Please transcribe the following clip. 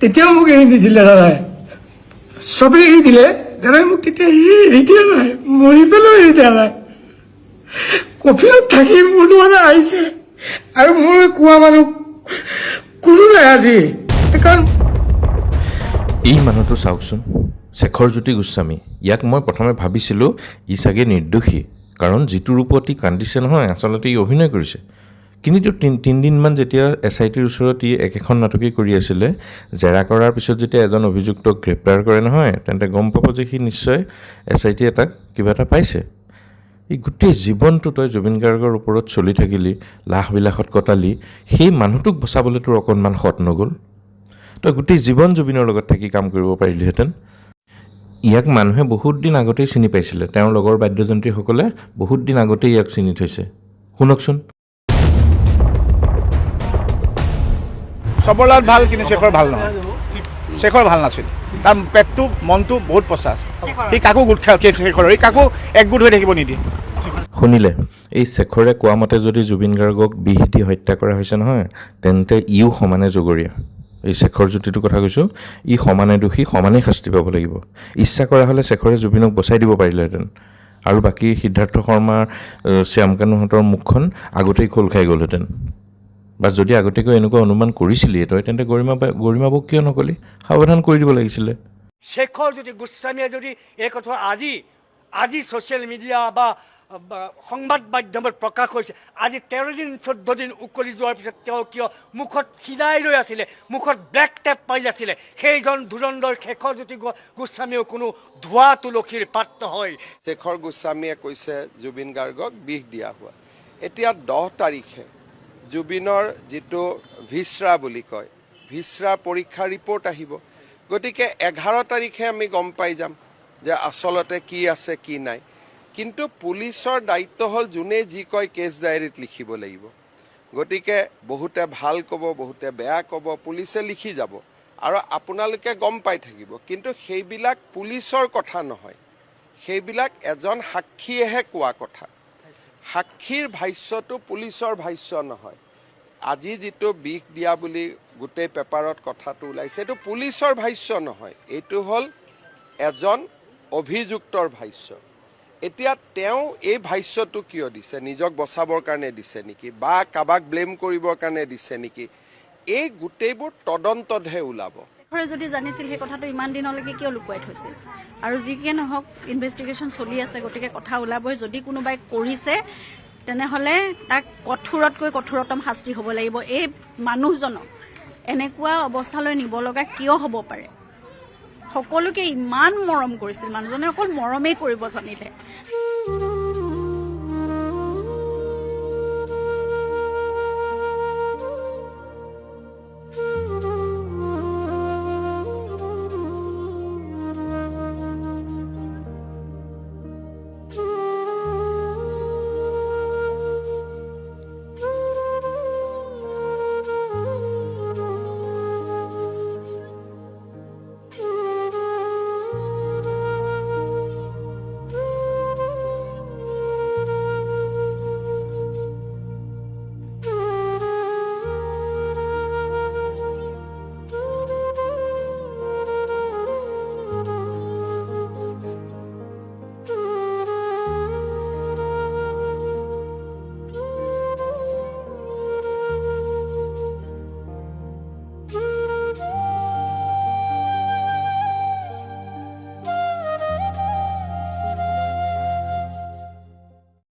তেতিয়াও মোক এৰি নিদিলে দাদাই। চবেই এৰি দিলে। দাদাই এৰি এৰি দিয়া নাই মৰি পেলাইও এৰি দিয়া নাই কফিলত থাকি মোৰ মানে আহিছে। আৰু মোৰ কোৱা মানুহ কোনো নাই আজি। কাৰণ এই মানুহটো চাওকচোন। শেখৰজ্যোতি গোস্বামী। ইয়াক মই প্ৰথমে ভাবিছিলোঁ ই চাগে নিৰ্দোষী। কাৰণ যিটো ৰূপত ই কান্দিছে নহয়, আচলতে ই অভিনয় কৰিছে। কিন্তু তিন- তিনিদিনমান যেতিয়া এছ আই টিৰ ওচৰত ই একেখন নাটকেই কৰি আছিলে, জেৰা কৰাৰ পিছত যেতিয়া এজন অভিযুক্তক গ্ৰেপ্তাৰ কৰে নহয়, তেন্তে গম পাব যে সি নিশ্চয় এছ আই টিয়ে তাক কিবা এটা পাইছে। এই গোটেই জীৱনটো তই জুবিন গাৰ্গৰ ওপৰত চলি থাকিলি লাহ বিলাসত কটালি, সেই মানুহটোক বচাবলৈ তোৰ অকণমান সৎ নগ'ল। তই গোটেই জীৱন জুবিনৰ লগত থাকি কাম কৰিব পাৰিলিহেঁতেন। ইয়াক মানুহে বহুত দিন আগতেই চিনি পাইছিলে। তেওঁৰ লগৰ বাদ্যযন্ত্ৰীসকলে বহুত দিন আগতেই ইয়াক চিনি থৈছে। শুনকচোন। চবৰ লগত ভালো কিন্তু শেখৰ ভালো নহয়। শেখৰ ভালো নাছিল। তাৰ পেটটো মনটো বহুত পচা আছে। সি কাকো গোট খাই শেখৰৰ। সি কাকো একগোট হৈ থাকিব নিদিয়ে। শুনিলে এই শেখৰে কোৱা মতে যদি জুবিন গাৰ্গক বিহ দি হত্যা কৰা হৈছে নহয় তেন্তে ইও সমানে জগৰীয়া। এই শেখৰ জ্যোতিটোৰ কথা কৈছোঁ ই সমানে দোষী সমানেই শাস্তি পাব লাগিব। ইচ্ছা কৰা হ'লে শেখৰে জুবিনক বচাই দিব পাৰিলেহেঁতেন। আৰু বাকী সিদ্ধাৰ্থ শৰ্মাৰ শ্যামকানুহঁতৰ মুখখন আগতেই খোল খাই গ'লহেঁতেন। বা যদি আগতীয়াকৈ এনেকুৱা অনুমান কৰিছিলিয়ে তই তেন্তে গৰিমা গৰিমাবক কিয় নকলি? সাৱধান কৰি দিব লাগিছিলে। শেখৰ যদি গোস্বামীয়ে যদি এই কথা আজি আজি ছ'চিয়েল মিডিয়া বা সংবাদ মাধ্যমত প্ৰকাশ হৈছে আজি তেৰ দিন চৈধ্য দিন উকলি যোৱাৰ পিছত তেওঁ কিয় মুখত চিলাই লৈ আছিলে মুখত ব্লেক টেপ মাৰি আছিলে সেইজন ধুৰন্ধৰ শেখৰ জ্যোতি গো- গোস্বামীও কোনো ধোৱা তুলসীৰ পাত নহয়। শেখৰ গোস্বামীয়ে কৈছে জুবিন গাৰ্গক বিষ দিয়া হোৱা। এতিয়া দহ তাৰিখে জুবিনৰ যিটো ভিছৰা বুলি কয়, ভিছৰা পৰীক্ষা ৰিপৰ্ট আহিব। গতিকে এঘাৰ তাৰিখে আমি গম পাই যাম যে আচলতে কি আছে, কি নাই। কিন্তু পুলিচৰ দায়িত্ব হ'ল যোনে যি কয় কেছ ডায়েৰীত লিখিব লাগিব। গতিকে বহুতে ভালো ক'ব, বহুতে বেয়া ক'ব, পুলিচে লিখি যাব আৰু আপোনালোকে গম পাই থাকিব। কিন্তু সেইবিলাক পুলিচৰ কথা নহয়। সেইবিলাক এজন সাক্ষীয়েহে কোৱা কথা। সাক্ষীৰ ভাষ্যটো পুলিচৰ ভাষ্য নহয়। আজি যিটো বিষ দিয়া বুলি গোটেই পেপাৰত কথাটো ওলাইছে, এইটো পুলিচৰ ভাষ্য নহয়, এইটো হ'ল এজন অভিযুক্তৰ ভাষ্য। এতিয়া তেওঁ এই ভাষ্যটো কিয় দিছে? নিজক বচাবৰ কাৰণে দিছে নেকি? বা কাৰোবাক ব্লেম কৰিবৰ কাৰণে দিছে নেকি? এই গোটেইবোৰ তদন্ততহে ওলাব। শেখৰে যদি জানিছিল, সেই কথাটো ইমান দিনলৈকে কিয় লুকুৱাই থৈছিল? আৰু যিকে নহওক ইনভেষ্টিগেশ্যন চলি আছে, গতিকে কথা ওলাবই। যদি কোনোবাই কৰিছে তেনেহ'লে তাক কঠোৰতকৈ কঠোৰতম শাস্তি হ'ব লাগিব। এই মানুহজনক এনেকুৱা অৱস্থালৈ নিব লগা কিয় হ'ব পাৰে? সকলোকে ইমান মৰম কৰিছিল। মানুহজনে অকল মৰমেই কৰিব জানিলে।